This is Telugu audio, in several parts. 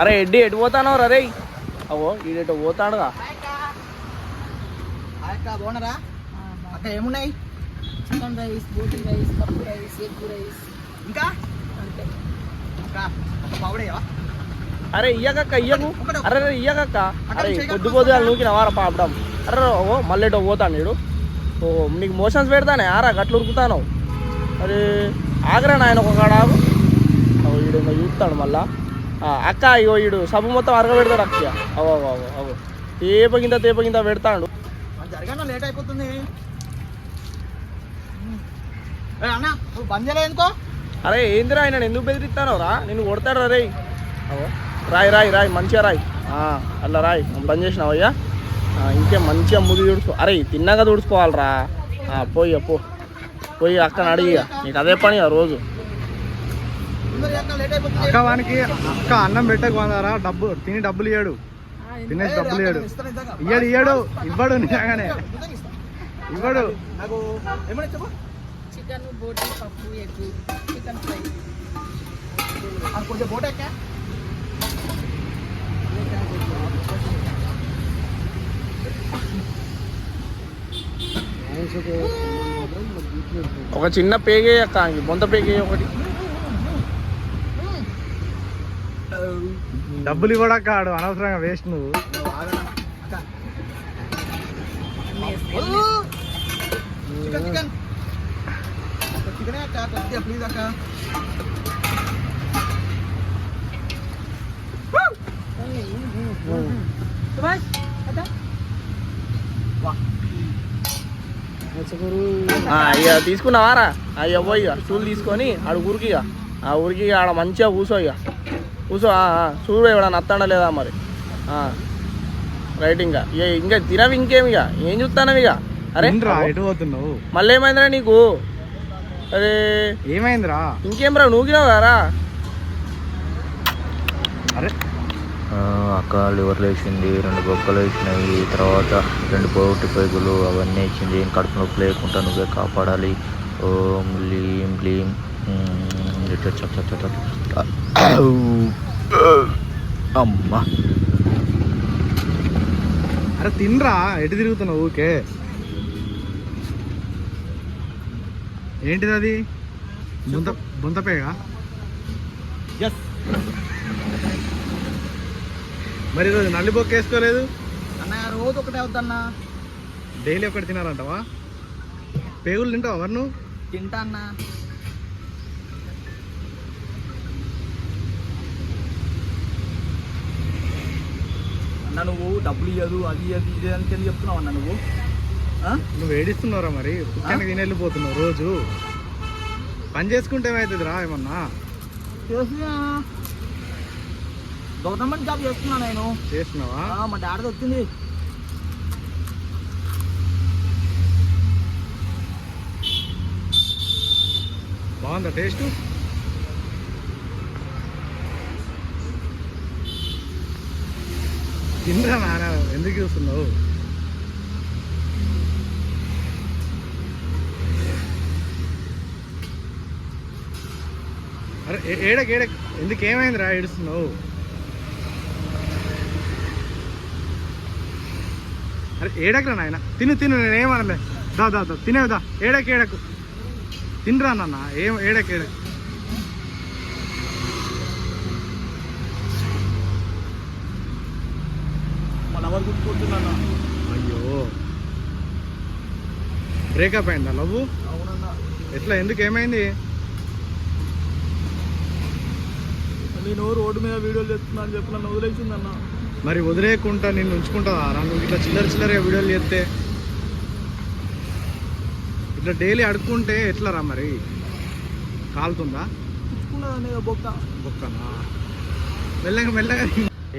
అరే ఎడ్డి ఎటు పోతానో రే అవో ఈడెటు పోతాడుగా బాగున్నారా అక్క ఏమున్నాయి? చికెన్ రైస్ బోటి రైస్ పప్పు రైస్ ఎగ్ రైస్. ఇంకా? అంతే. అరే ఇయ్యకక్క ఇయ్యకు. అరే రే ఇయ్యకక్క. అరే పొద్దు పొద్దుగా నూకిన వార పాపడం. అరే ఓ మళ్ళీ పోతాను నీడు ఓ నీకు మోషన్స్ పెడతానే ఆరా గట్లు ఉరుకుతాను. అరే ఆగరా నాయన ఒక కాడ ఇంకా చూస్తాడు మళ్ళా. అక్క ఇగో ఈడు సబ్బు మొత్తం అరగ పెడతాడు అక్క అవో అవో అవో తేప పెడతాడు. లేట్ అయిపోతుంది. ఏ అన్న బంద్ చేయలేదు ఎందుకో? అరే ఏందిరా ఆయన? ఎందుకు బెదిరిస్తానో రా నిన్ను కొడతాడు రే రాయ్ రాయ్ రాయ్ మంచిగా రాయ్. అలా రాయ్. బంద్ చేసినావు అయ్యా ఇంకేం మంచిగా ముది తుడుచుకో. అరే తిన్నాక తుడుచుకోవాలరా. పోయి పో. పోయి అక్కడ అడిగి నీకు అదే పని ఆ రోజు. అక్క వానికి అక్క అన్నం పెట్టకు వందారా డబ్బు తిని డబ్బులు ఇయ్యాడు. తినేసి డబ్బులు ఇయ్యాడు. ఇయ్యాడు ఇయ్యాడు ఇవ్వడు నిజంగానే. ఇవ్వడు. నాకు ఏమన్నా చెప్పు చికెన్ బోటి పప్పు ఎగ్ చికెన్ ఫ్రై. అది కొంచెం బోట్ ఎక్కా ఒక చిన్న పేగే అక్క బొంత పేగే ఒకటి. డబ్బులు ఇవ్వడా ఆడు అనవసరంగా వేస్ట్ నువ్వు. అక్క ప్లీజ్ అక్క ఇక తీసుకున్నావారా అయ్యా పోయి ఇక స్టూల్ తీసుకొని ఆడ ఊరికి ఇక ఆ ఊరికి ఇక ఆడ మంచిగా కూసో ఇక ఆ, చూడు ఎవడన్నా అత్తాడా లేదా మరి. ఆ, రైట్ ఇంకా ఇక ఇంకా తినవి ఇంకేమి ఇక? ఏం చూస్తానవి ఇక? అరే ఎటు పోతున్నావు? మళ్ళీ ఏమైందిరా నీకు? అరే ఏమైందిరా? ఇంకేం రా నూకినావు కదరా అరే. ఆ, అక్క లివర్లు వేసింది రెండు బొక్కలు వేసినాయి తర్వాత రెండు పోటీ పైగులు అవన్నీ ఇచ్చింది కడుపు నొప్పి లేకుండా నువ్వే కాపాడాలి. ఓం లీం లీం చప్ చప్ చప్. అమ్మా. అరే తినరా. ఎటు తిరుగుతున్నావు? ఊకే ఏంటిది అది? బుంత బుంతపేగా ఎస్ మరి ఈరోజు నల్లి బొక్క వేసుకోలేదు? అన్న రోజు ఒకటే అవుద్దన్నా డైలీ ఒకటి తినారంటావా పేగులు తింటావా మరి నువ్వు? తింటా అన్న. అన్న నువ్వు డబ్బులు ఇవ్వదు అది ఇవ్వదు ఇది అని కింద చెప్తున్నావు అన్న నువ్వు? నువ్వు ఏడిస్తున్నావురా మరి? తిని వెళ్ళిపోతున్నావు రోజు. పని చేసుకుంటే ఏమవుతుంది రా ఏమన్నా గవర్నమెంట్ జాబ్ చేస్తున్నా నేను. చేస్తున్నావా? మా డాడీ వచ్చింది. బాగుందా టేస్ట్? తినరా నాన్న ఎందుకు చూస్తున్నావు? అరే ఏ- ఏడక్ ఏడక్ ఎందుకు ఏమైందిరా ఏడుస్తున్నావు? అరే ఏడకరా నాయన తిను తిను నేనేమనలే దా దా దా తినేదా ఏడక్ ఏడకు. తినరా నాన్న ఏం ఏడక్ ఏడక్. గుర్తుకుంటున్నా అయ్యో. బ్రేకప్ అయిందా లవ్? అవునన్నా. ఎట్లా ఎందుకు ఏమైంది? నేను రోడ్డు మీద వీడియోలు చేస్తున్నా అని చెప్పి నన్ను వదిలేసిందన్న. మరి వదిలేయకుండా నిన్ను ఉంచుకుంటుందా నువ్వు ఇట్లా చిల్లర చిల్లరగా వీడియోలు చేస్తే. ఇట్లా డైలీ అడుక్కుంటే ఎట్లా రా మరి? కాలుతుందా? బొక్క. బొక్కనా? మెల్లగా మెల్లగా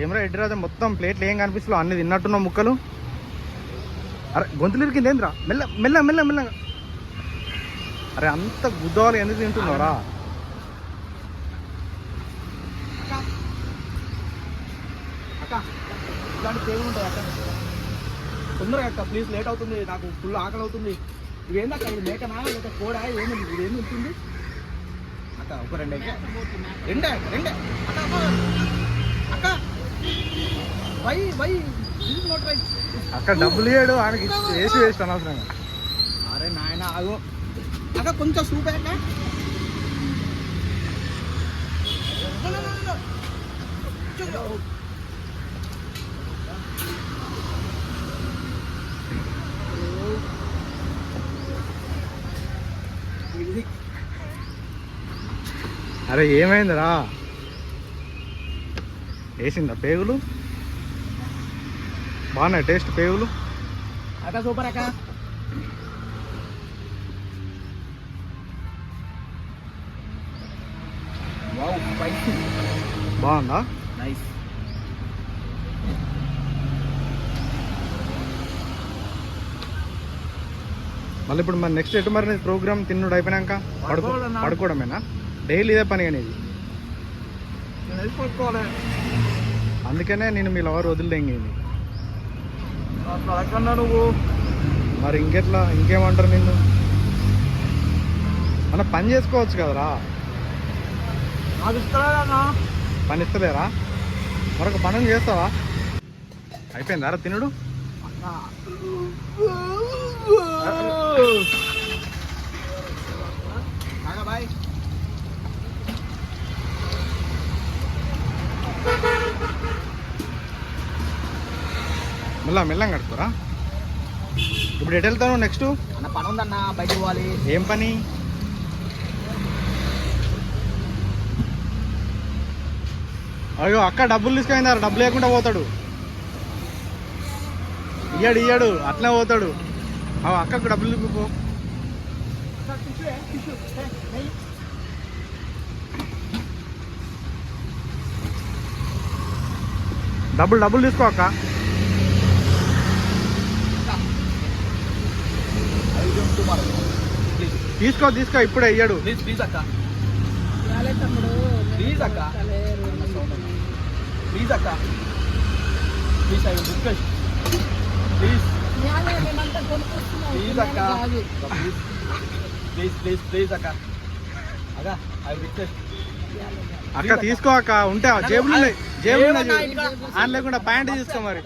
ఏమరా ఎడ్డిరాజా మొత్తం ప్లేట్లు ఏం కనిపిస్తున్నావు అన్ని తిన్నట్టున్నావు ముక్కలు. అరే గొంతులు ఇరికింది ఏంద్రా మెల్ల మెల్ల మెల్ల. మెల్లగా అరే అంత గుద్దవాళ్ళు ఎందుకు తింటున్నావురా? అక్క అక్క. తొందరగా అక్క ప్లీజ్ లేట్ అవుతుంది నాకు ఫుల్ ఆకలి అవుతుంది. ఇవేందక్క ఇది మేకనా లేక కోడా ఏమి ఇది ఏమి ఉంటుంది అక్క ఒక రెండే రెండే రెండే. అక్క. అక్కడ డబ్బులు ఇయ్యాడు ఆయనకి వేసి వేస్ట్ అనవసరంగా. అరే నాయన ఆగు. అక్క కొంచెం సూప్ అరే ఏమైందిరా? వేసిందా పేగులు? బాగున్నాయి టేస్ట్ పేగులు అక్క సూపర్ అక్క. బాగుందా? నైస్. మళ్ళీ ఇప్పుడు మరి నెక్స్ట్ ఎటు మరి ప్రోగ్రామ్ తిన్నుడు అయిపోయినాక? పడుకో. పడుకోవడమేనా? డైలీ ఇదే పని అనేది? అందుకనే నేను మీ లవర్ వదిలిదెంగింది. అట్లా అడగన్నా నువ్వు. మరి ఇంకెట్లా ఇంకేమంటారు నిన్ను? మన పని చేసుకోవచ్చు కదరా? నాకు ఇస్తారా పని ఇస్తలేరా? మరొక పనులు చేస్తావా? అయిపోయిందా తినుడు? బాయ్. మెల్ల మెల్లం కడుకోరా ఇప్పుడు ఎటు వెళ్తాను నెక్స్ట్. అన్న పని ఉందన్న బయటకు పోవాలి. ఏం పని? అయ్యో అక్క డబ్బులు తీసుకెళ్ళినారు డబ్బులు లేకుండా పోతాడు. ఇయ్యాడు ఇయ్యాడు అట్లే పోతాడు. అవి అక్కకు డబ్బులు ఇవ్వు డబ్బులు డబ్బులు తీసుకో అక్క. తీసుకో తీసుకో ఇప్పుడే ఇయ్యాడు. ప్లీజ్ ప్లీజ్ అక్క. ప్లీజ్ అక్క. Please I request. Please. Please అక్క. ప్లీజ్. ప్లీజ్ ప్లీజ్ అక్క. అక్క ఐ రిక్వెస్ట్. అక్క తీసుకో అక్క. ఉంటే ఆ జేబులు ఉన్నాయి. జేబులు? ఆయన లేకుండా ప్యాంట్ తీసుకో మరి.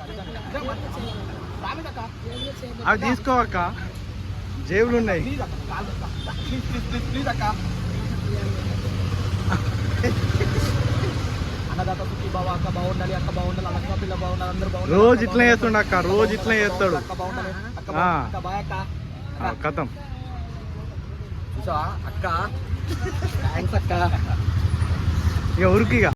అవి తీసుకో అక్క. జేబులు ఉన్నాయి. ప్లీజ్ అక్క కాల్ అక్క ప్లీజ్ ప్లీజ్ ప్లీజ్ ప్లీజ్ అక్క అన్నదాత సుఖీ బావ అక్క బాగుండాలి అక్క బాగుండాలి అక్క పిల్ల బాగుండాలి అందరూ బాగుండాలి రోజు ఇట్లా చేస్తుండ అక్క రోజు ఇట్లా చేస్తాడు అక్క బాగుండాలి అక్క అక్క బాయ్ అక్క ఆ, కథం చూసావా అక్క థ్యాంక్స్ అక్క ఇక ఉరికి ఇక